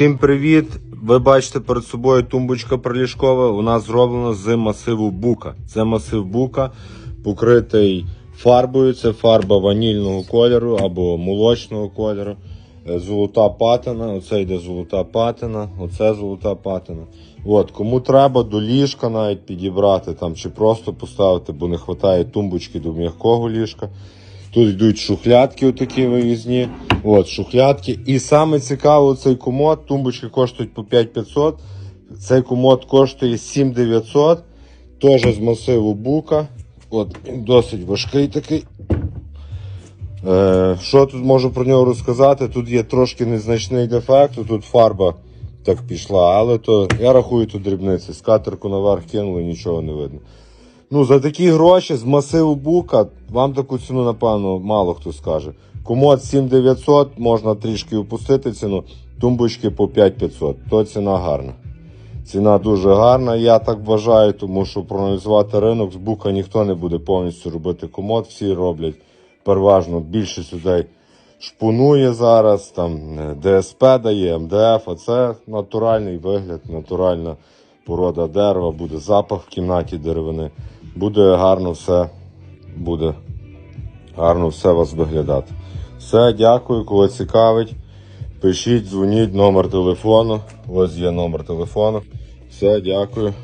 Всім привіт! Ви бачите перед собою тумбочка приліжкова. Нас зроблена з масиву бука. Це масив бука, покритий фарбою. Це фарба ванільного кольору або молочного кольору. Е, Золота патина, оце йде золота патина, оце золота патина. От, кому треба до ліжка навіть підібрати там чи просто поставити, бо не вистачає тумбочки до м'якого ліжка. Тут йдуть шухлядки отакі вивізні. От, шухлядки. І саме цікаво, цей комод, тумбочки коштують по 5500. Цей комод коштує 7900. Теж з масиву бука. От, досить важкий такий. Е, що тут можу про нього розказати? Тут є трошки незначний дефект, тут фарба так пішла, але то я рахую тут дрібниці. Скатерку наверх кинули, нічого не видно. Ну, за такі гроші з масиву бука вам таку ціну, напевно, мало хто скаже. Комод 7900, можна трішки опустити ціну, тумбочки по 5500. То ціна гарна. Ціна дуже гарна, я так вважаю, тому що проаналізувати ринок з бука ніхто не буде повністю робити комод, всі роблять переважно більшість людей шпунує зараз, там е, ДСП дає, МДФ, а це натуральний вигляд, натуральна порода дерева, буде запах в кімнаті деревини. Буде гарно все, буде гарно все вас доглядати. Все, дякую, кого цікавить. Пишіть, дзвоніть, номер телефону. Ось є номер телефону. Все, дякую.